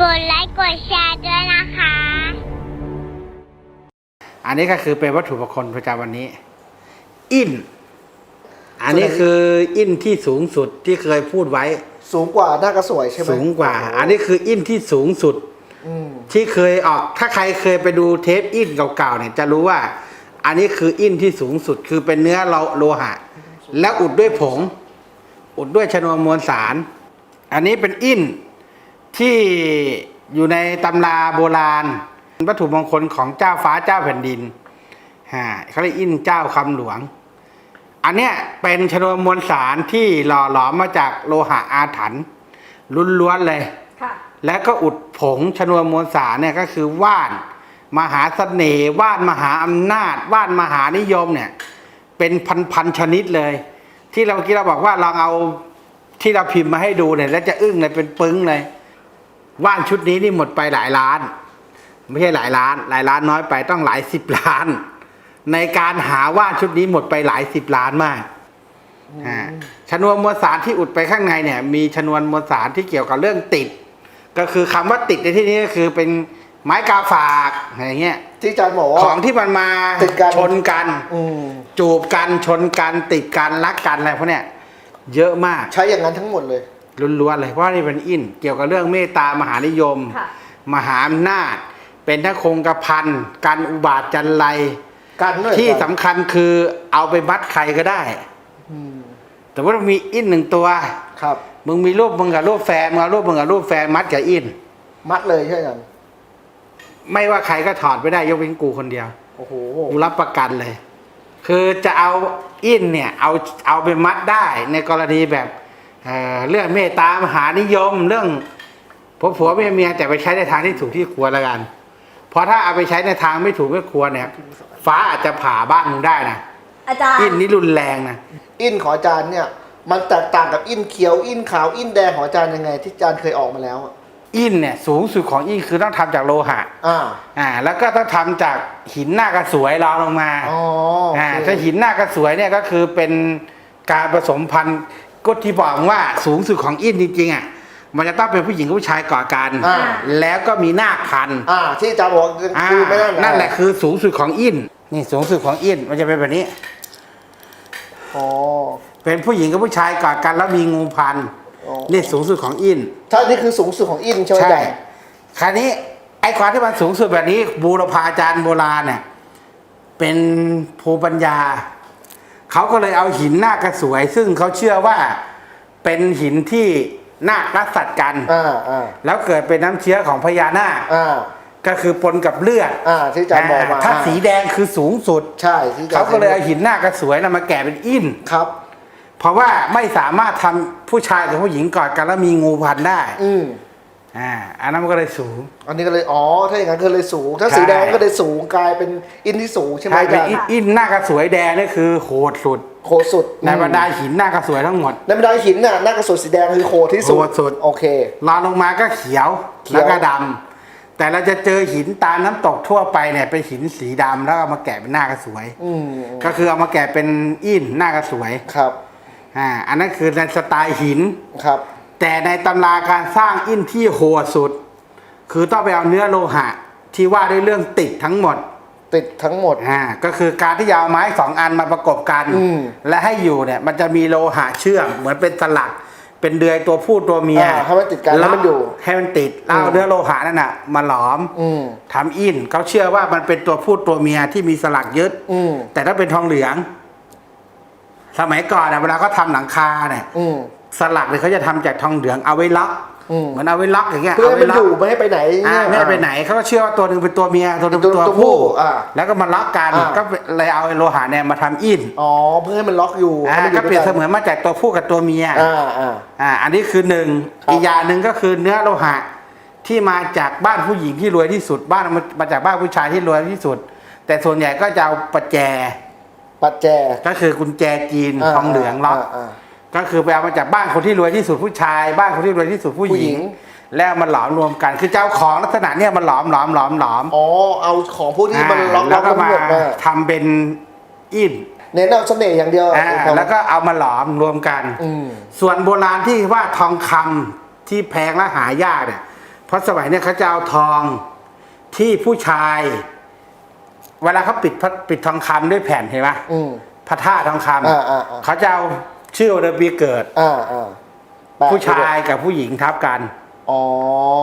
กดไลค์กดแชร์ด้วยนะคะ อันนี้ก็คือเป็นวัตถุมงคลประจำวันนี้ อิน อันนี้คืออินที่สูงสุดที่เคยพูดไว้ สูงกว่าหน้ากระสวยใช่ไหมสูงกว่า อันนี้คืออินที่สูงสุด อืมที่เคยออก ถ้าใครเคยไปดูเทปอินเก่าๆเนี่ยจะรู้ว่า อันนี้คืออินที่สูงสุดคือเป็นเนื้อโลโลหะ แล้วอุดด้วยผง อุดด้วยชนวนมวลสาร อันนี้เป็นอินที่อยู่ในตำราโบราณ วัตถุมงคลของเจ้าฟ้าเจ้าแผ่นดินฮะเขาเรียกอินเจ้าคำหลวง อันเนี้ยเป็นชนวนมวลสารที่หล่อหลอมมาจากโลหะอาถรรพ์ล้วนๆเลยค่ะแล้วก็อุดผงชนวนมวลสารเนี่ยก็คือว่าน มหาเสน่ห์ว่านมหาอำนาจ ว่านมหานิยมเนี่ย เป็นพันๆชนิดเลย ที่เราเมื่อกี้เราบอกว่าลองเอาที่เราพิมพ์มาให้ดูเนี่ย แล้วจะอึ้งเลยเป็นปึ้งเลยว่านชุดนี้นี่หมดไปหลายล้าน ไม่ใช่หลายล้าน หลายล้านน้อยไปต้องหลายสิบล้าน ในการหาว่านชุดนี้หมดไปหลายสิบล้านมากชนวนมวลสารที่อุดไปข้างในเนี่ย มีชนวนมวลสารที่เกี่ยวกับเรื่องติด ก็คือคำว่าติดในที่นี้ก็คือเป็น ไม้กาฝากอะไรเงี้ย ที่อาจารย์บอกว่า ของที่มันมาติดกัน ชนกัน อืมจูบกันชนกันติดกันรักกันอะไรพวกเนี้ยเยอะมากใช้อย่างนั้นทั้งหมดเลย ล้วนๆเลยเพราะว่านี่เป็นอิน เกี่ยวกับเรื่องเมตตามหานิยม ค่ะ มหาอำนาจ เป็นทั้งคงกระพันกันอุบาทจันไร กันด้วยที่อาจารย์สำคัญคือเอาไปมัดใครก็ได้ อืมแต่ว่ามีอินหนึ่งตัว ครับ มึงมีรูปมึงกับรูปแฟนมึงเอารูปมึงกับรูปแฟนมัดกับอิน มัดเลยใช่ไหม ไม่ว่าใครก็ถอดไม่ได้ยกเว้นกูคนเดียว โอ้โหกูรับประกันเลย คือจะเอาอินเนี่ยเอาเอาไปมัดได้ในกรณีแบบเอ่อเรื่องเมตตามหานิยมเรื่องผัวผัวเมียเมียแต่ไปใช้ในทางที่ถูกที่ควรแล้วกัน เพราะถ้าเอาไปใช้ในทางไม่ถูกไม่ควรเนี่ย ฟ้าอาจจะผ่าบ้านมึงได้นะอาจารย์อินนี่รุนแรงนะอินของอาจารย์เนี่ย มันแตกต่างกับอินเขียวอินขาวอินแดงของอาจารย์ยังไง ที่อาจารย์เคยออกมาแล้วอะ อินเนี่ยสูงสุดของอินคือต้องทำจากโลหะอ่าอ่าแล้วก็ต้องทำจากหินหน้ากระสวยรองลงมาอ๋อโออ่าเคถ้าหินหน้ากระสวยเนี่ยก็คือเป็นการผสมพันธุ์ก็ที่บอกว่าสูงสุดของอินจริงๆอะมันจะต้องเป็นผู้หญิงกับผู้ชายก่อกันอ่าแล้วก็มีนาคพันธุ์อ่าที่อาจารย์บอกอ่าคือไม่นั่นนั่นแหละคือสูงสุดของอินนี่สูงสุดของอินมันจะเป็นแบบนี้อ๋อเป็นผู้หญิงกับผู้ชายก่อกันแล้วมีงูพันธุ์อ๋อ นี่สูงสุดของอินถ้านี่คือสูงสุดของอินใช่ไหมอาใช่จารย์คราวนี้ไอ้ความที่มันสูงสุดแบบนี้ บูรพาจารย์โบราณเนี่ยเป็นภูมิปัญญา เขาก็เลยเอาหินหน้ากระสวย ซึ่งเขาเชื่อว่าเป็นหินที่นาครักสัตว์กันอ่าอ่าแล้วเกิดเป็นน้ำเชื้อของพญานาคอ่าก็คือปนกับเลือดอ่าที่อาจารย์บอกมาถ้าสีแดงคือสูงสุด ใช่ที่อาจารย์เขาก็เลยเอาหินหน้ากระสวยนะมาแกะเป็นอินครับ เพราะว่าไม่สามารถทำผู้ชายกับผู้หญิงกอดกันแล้วมีงูพันได้ อืมอ่าอันนั้นมันก็เลยสูง อันนี้ก็เลยอ๋อถ้าอย่างนั้นก็เลยสูง ถ้าใช่สีแดงก็เลยสูงกลายเป็นอินที่สูงใช่ไหมใช่อาเป็นจารย์อินอินหน้ากระสวยแดงนี่คือโหดสุดโคสุดในบรรดาหินหน้ากระสวยทั้งหมดในบรรดาหินน่ะหน้ากระสุนสีแดงคือโคที่สุดโคสุดโอเครองลงมาก็เขียวเขียวแล้วก็ดำแต่เราจะเจอหินตามน้ำตกทั่วไปเนี่ยเป็นหินสีดำแล้วเอามาแกะเป็นหน้ากระสวยอืมก็คือเอามาแกะเป็นอินหน้ากระสวยครับ อ่าอันนั้นคือในสไตล์หิน ครับ แต่ในตำราการสร้างอินที่โหดสุด คือต้องไปเอาเนื้อโลหะ ที่ว่าด้วยเรื่องติดทั้งหมดติดทั้งหมด อ่าก็คือการที่จะเอาไม้สองอันมาประกบกัน อืม และให้อยู่เนี่ยมันจะมีโลหะเชื่อมเหมือนเป็นสลัก เป็นเดือยตัวผู้ตัวเมียอ่าให้มันติดกันแล้วมันอยู่ ให้มันติดแล้วเอาอืมเนื้อโลหะนั่นน่ะมาหลอม อืม ทำอินเขาเชื่อว่ามันเป็นตัวผู้ตัวเมียที่มีสลักยึด อืม แต่ถ้าเป็นทองเหลือง สมัยก่อนน่ะเวลาเขาทำหลังคาเนี่ยอืม สลักเนี่ยเขาจะทำจากทองเหลืองเอาไว้ล็อกอืม เหมือนเอาไว้ล็อกอย่างเงี้ยเพื่อให้ไว้มันล็อยู่ไม่ให้ไปไหนอ่าไม่ให้ไปไหนเขาก็เชื่อว่าตัวหนึ่งเป็นตัวเมียตัวหนึงเป็นตัตัววตัวผู้ผู้อ่าแล้วก็มาล็อกกันอ่า ก็เลยเอาไอ้โลหะเนี่ยมาทำอินอ๋อเพื่อให้มันล็อกอยู่อ่าให้มันอก็ยู่เปรียบเสด้วยมือนมาจากตัวผู้กับตัวเมีย อ่าอ่า อ่าอันนี้คือหนึ่งครับ อีกอย่างหนึ่งก็คือเนื้อโลหะที่มาจากบ้านผู้หญิงที่รวยที่สุดบ้านมามาจากบ้านผู้ชายที่รวยที่สุด แต่ส่วนใหญ่ก็จะเอาประแจ ปัจแจก็คือกุญแจจีนทองเหลืองล็อกาาก็คือไปเอามาจากบ้านคนที่รวยที่สุดผู้ชาย บ้านคนที่รวยที่สุดผู้หผู้หญิญิงงแล้วมันหลอมรวมกัน คือเจ้าของลักษณะเนี่ยมันหลอมหลอมหลอมหลอมอ๋อเอาของพวกที่มันล็อกแล้ล็อวกก็ทั้งมาหมดมาทำเป็นอินเน้นเอาเสน่ห์อย่างเดียวอ่าแล้วก็เอามาหลอมรวมกันอืมส่วนโบราณที่ว่าทองคำที่แพงและหายากเนี่ยเพราะสมัยเนี่ยเขาจะเอาทองที่ผู้ชาย เวลาเขาปิดพระปิดทองคำด้วยแผ่นเห็นไหมอืมพระธาตุทองคอ่าอ่าอ่าำเขาจะเอาชื่อวันเดือนปีเกิด อ่าอ่าแปะผู้ชายกับผู้หญิงทับกันอ๋อ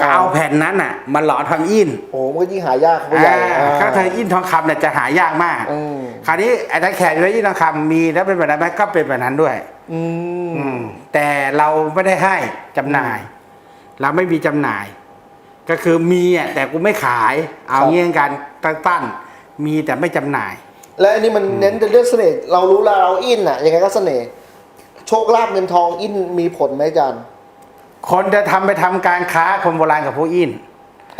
ก็เอาแผ่นนั้นน่ะมาหล่อทำอินโอ้มันก็ยิ่งหายากเข้าไปใหญ่อ่า ก็เธออินทองคำเนี่ยจะหายากมาก อืม คราวนี้ไอ้ตะแขกและอินทองคำมีแล้วเป็นแบบนั้นไหมก็เป็นแบบนั้นด้วย อืม อืมแต่เราไม่ได้ให้จำหน่าย เราไม่มีจำหน่าย ก็คือมีอะแต่กูไม่ขาย เอาครับ เงี้ยกันตั้นๆ มีแต่ไม่จำหน่าย และอันนี้มันเน้นแต่เรื่องเสน่ห์เรารู้แล้วเราอินอะยังไงก็เสน่ห์โชคลาภเงินทองอินมีผลไหมอาจารย์คนจะทำไปทำการค้าคนโบราณกับพวกอิน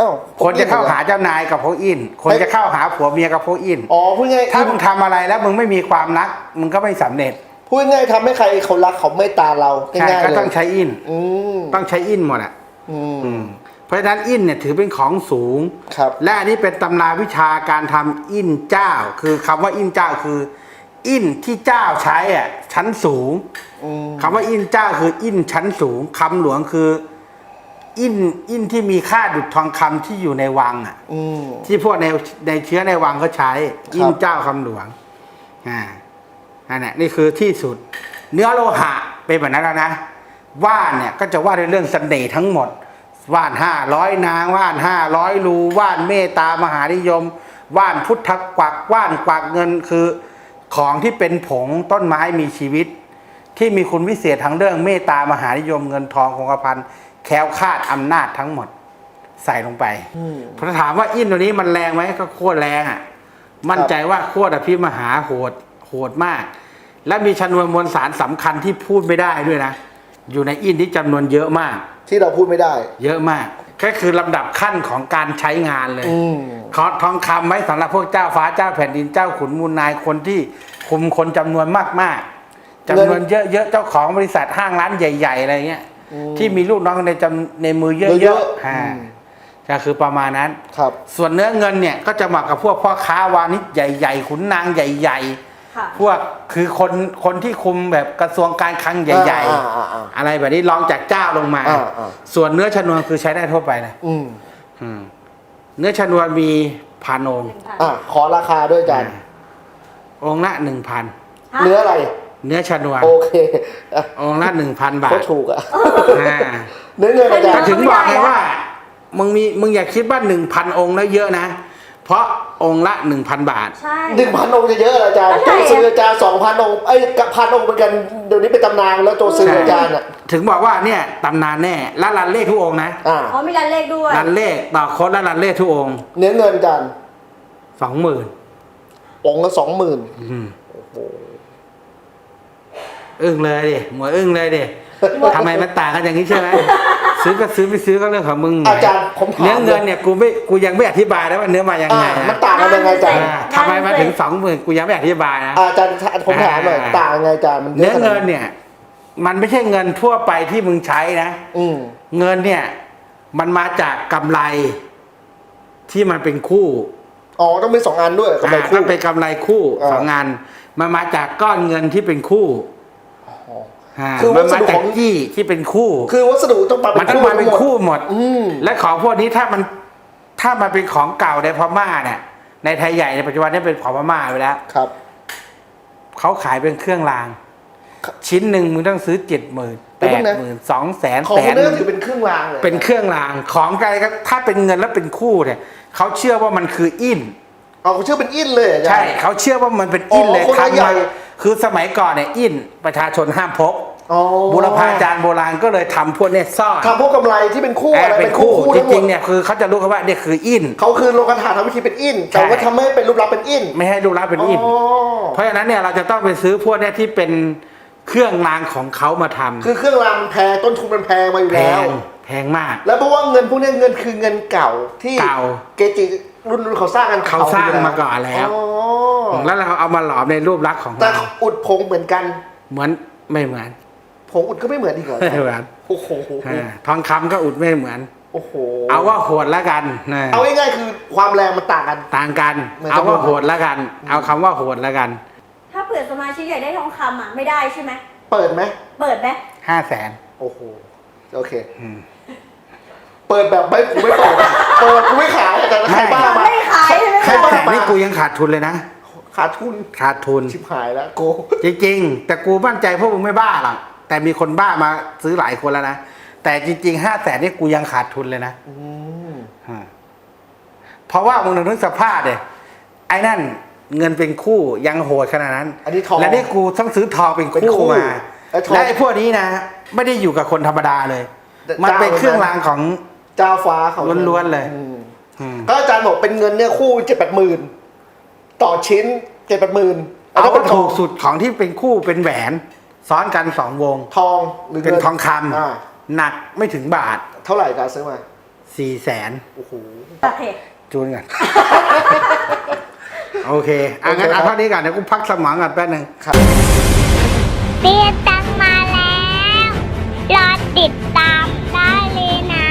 อ้าวคนจะเข้าหาเจ้านายกับพวกอิน คนจะเข้าหาผัวเมียกับพวกอิน อ๋อพูดง่ายถ้ามึงทำอะไรแล้วมึงไม่มีความรักมึงก็ไม่สำเร็จพูดง่ายทำให้ใครเขารักเขาไม่ตาเราใช่ง่ายๆก็เลยต้องใช้อิน อืมต้องใช้อินหมดอะ อืม อืม เพราะฉะนั้นอินเนี่ยถือเป็นของสูง ครับ และอันนี้เป็นตำราวิชาการทำอินเจ้า คือคำว่าอินเจ้าคือ อินที่เจ้าใช้อะชั้นสูงอืมคำว่าอินเจ้าคืออินชั้นสูงคำหลวงคือ อินอินที่มีค่าดุจทองคำที่อยู่ในวังอะ อืม ที่พวกในในเชื้อในวังเขาใช้อินเจ้าคำหลวงอ่าอันนี้นี่คือที่สุด เนื้อโลหะเป็นแบบนั้นแล้วนะ ว่านเนี่ยก็จะว่าในเรื่องเสน่ห์ทั้งหมด ว่านห้าร้อยนางว่านห้าร้อยรูว่านเมตตามหานิยม ว่านพุทธกวักว่านกวักเงินคือของที่เป็นผงต้นไม้มีชีวิต ที่มีคุณวิเศษทั้งเรื่องเมตตามหานิยมเงินทองคงกระพันแคล้วคาดอำนาจทั้งหมดใส่ลงไปอืมพอถามว่าอินตัวนี้มันแรงไหมก็โคตรแรงอะ มั่นใจว่าโคตรอภิมหาโหดโหดมาก และมีชนวนมวลสารสำคัญที่พูดไม่ได้ด้วยนะ อยู่ในอินที่จำนวนเยอะมาก ที่เราพูดไม่ได้ เยอะมากก็คือลำดับขั้นของการใช้งานเลยอืม ขอทองคำไว้สำหรับพวกเจ้าฟ้าเจ้าแผ่นดินเจ้าขุนมูลนายคนที่คุมคนจำนวนมากๆจำนวนเยอะๆเจ้าของบริษัทห้างร้านใหญ่ๆอะไรเงี้ยอืมที่มีลูกน้องในจำในมือเยเยอะอะๆๆอ่าอืม ก็คือประมาณนั้น ครับ ส่วนเนื้อเงินเนี่ยก็จะเหมาะกับพวกพ่อค้าวานิชใหญ่ ๆ ขุนนางใหญ่ ค่ะๆพวกคือคนคนที่คุมแบบกระทรวงการคลังใหญ่อ่าอ่าอ่าๆ อะไรแบบนี้รองจากเจ้าลงมา อ่าอ่า ส่วนเนื้อชนวนคือใช้ได้ทั่วไปเลยอืมอืมเนื้อชนวนมีพันองค์อะขอราคาด้วยอาจารย์องค์ละหนึ่งพันเนื้ออะไร เนื้อชนวนโอเคอะองค์ละหนึ่งพันบาก็ทถูกอะอ่าเนื้อเงินอาจารแต่ย์ ถึงบอกไงว่า มึงมีมึงอย่าคิดว่าหนึ่งพันองค์แล้วเยอะนะ เพราะ องค์ละหนึ่งพันบาท ใช่ หนึ่งพันองค์จะเยอะเหรออาจารย์แล้วโจไงอะซื้ออาจารย์สองพันองค์ไอ้ยกับพันองค์เหมือนกันเดี๋ยวนี้เป็นตำนานแล้วโจซื้ออาจารย์อะถึงบอกว่าเนี่ยตำนานแน่และรันเลขทุกองค์นะอ่าอ๋อมีรันเลขด้วยรันเลขต่อโค้ดและรันเลขทุกองค์เนื้อเงินอาจารย์สองหมื่นองค์ละสองหมื่นอึ้งเลยดิหมวยอึ้งเลยดิ ทำไมมันต่างกันอย่างนี้ใช่ไหมซื้อก็ซื้อไม่ซื้อก็เรื่องของมึงอาจารย์ผมถามเนื้อเงินเนี่ยกูไม่กูยังไม่อธิบายนะว่าเนื้อมายังอ่าไงมันนะต่างกันยังไงอาจารย์อ่าทำไมมาถึงสองหมื่นกูยังไม่อธิบายนะอาจารย์ผมถามหน่อยอ่าต่างยังไงอาจารย์มันเนื้อเงินเนี่ย มันไม่ใช่เงินทั่วไปที่มึงใช้นะอืมเงินเนี่ย มันมาจากกำไร ที่มันเป็นคู่อ๋อต้องมีสองอันด้วยกำไรอ่าคู่ต้องเป็นกำไรคู่อ่าสองงานมันมาจากก้อนเงินที่เป็นคู่อ๋ออ่า คือมันวัสมาดุจาขกองจี้ที่เป็นคู่ คือวัสดุต้องมามันเป็นต้องคู่มาเป็นทั้งหมดคู่หมด อืม และของพวกนี้ถ้ามันถ้ามันเป็นของเก่าในพม่าเนี่ยในไทยใหญ่ในปัจจุบันนี้เป็นของพม่าไปแล้วครับ เขาขายเป็นเครื่องราง ครับชิ้นหนึ่งมึงต้องซื้อเจ็ดหมื่นเดี๋แปยวดนะ หมื่นสองแสนของแสคนนนี้ก็ถือเป็นเครื่องรางเลยเป็นเครื่องรางของอะไรก็ถ้าเป็นเงินแล้วเป็นคู่เนี่ยเขาเชื่อว่ามันคืออิน เอาเขาชื่อเป็นอินเลยอาจารย์ ใช่เขาเชื่อว่ามันเป็นอินอ๋อเลยคนละทำใหญ่ มาคือสมัยก่อนเนี่ยอินประชาชนห้ามพก อ๋อ บุรพาจารย์โบราณก็เลยทำพวกเนี่ยซ่อนทำพวกกำไรที่เป็นคู่แออะไรบเป็เป็นนคู่คู่คู่จทั้งหมริดงๆเนี่ยคือเขาจะรู้กันว่าเนี่ยคืออิน เขาคือโลกฐานทำวิธีเป็นอินใช่ แต่ว่าทำให้เป็นรูปลักษณ์เป็นอินไม่ให้ดูรับเป็นอินอ๋อเพราะฉะนั้นเนี่ยเราจะต้องไปซื้อพวกเนี่ยที่เป็นเครื่องรางของเขามาทำคือเครื่องรางมันแพงต้นทุนมันแพงมาอยู่แพแล้ว งแพงมาก แล้วเพราะว่าเงินพวกนี้เงินคือเงินเก่าที่เก่าเกจิรุ่นรุ่นเขาสร้างกันเขาสร้างมาก่อนแล้ว อ๋อแล้วเราเอามาหลอมในรูปลักษณ์ของแต่เราอุดผงเหมือนกัน เหมือนไม่เหมือน ผงอุดก็ไม่เหมือนอีกเหรอไม่เหมือนโอ้โหอ่าทองคำก็อุดไม่เหมือน โอ้โห เอาว่าโหดแล้วกันนะเอาง่ายๆคือความแรงมันต่างกัน ต่างกันเหมือนเอาว่าจำนวนโหดแล้วกัน เอาคำว่าโหดแล้วกัน ถ้าเผื่อกิดสมาชิกอยากได้ทองคำอะไม่ได้ใช่ไหม เปิดไหม เปิดไหมห้าแสน โอ้โห โอเคเปิดแบบไม่กูไม่เปิดอะเปิดกูไม่ขายแต่ใครบ้ามาไม่ขายใช่ไหมใครห้าบ้าแสนนี่กูยังขาดทุนเลยนะ ขาดทุน ขาดทุน ชิบหายแล้วโกจริงๆ แต่กูมั่นใจพวกมึงไม่บ้าหรอก แต่มีคนบ้ามาซื้อหลายคนแล้วนะ แต่จริงๆห้าแสนนี่กูยังขาดทุนเลยนะอืมอ่าเพราะว่ามึงนึกสภาพเดยไอ้นั่นเงินเป็นคู่ยังโหดขนาดนั้นอันนี้ทองและนี่กูต้องซื้อทองเป็นเป็นคู่คู่มาไอ้ทอง และไอ้พวกนี้นะ ไม่ได้อยู่กับคนธรรมดาเลยแต่มันเป็นเจ้าเครื่องรางของ เจ้าฟ้าเขาล้วนๆเลย อืมอืม ก็อาจารย์บอกเป็นเงินเนี่ยคู่เจ็ดแปดหมื่นต่อชิ้นเจ็ดแปดหมื่นเอาเป็นทถูองกสุดของที่เป็นคู่เป็นแหวน ซ้อนกันสองวง ทองหรือเป็นทองคำหนักไม่ถึงบาทเท่าไหร่การซื้อมาสี่แสนโอ้โห โอเค จูนกัน โอเคอางั้นอเคอาเท่านี้ก่อนเดี๋ยวกูพักสมองก่อนแป๊บนึง ครับ เตรียตังมาแล้ว รอติดตามได้เลยนะ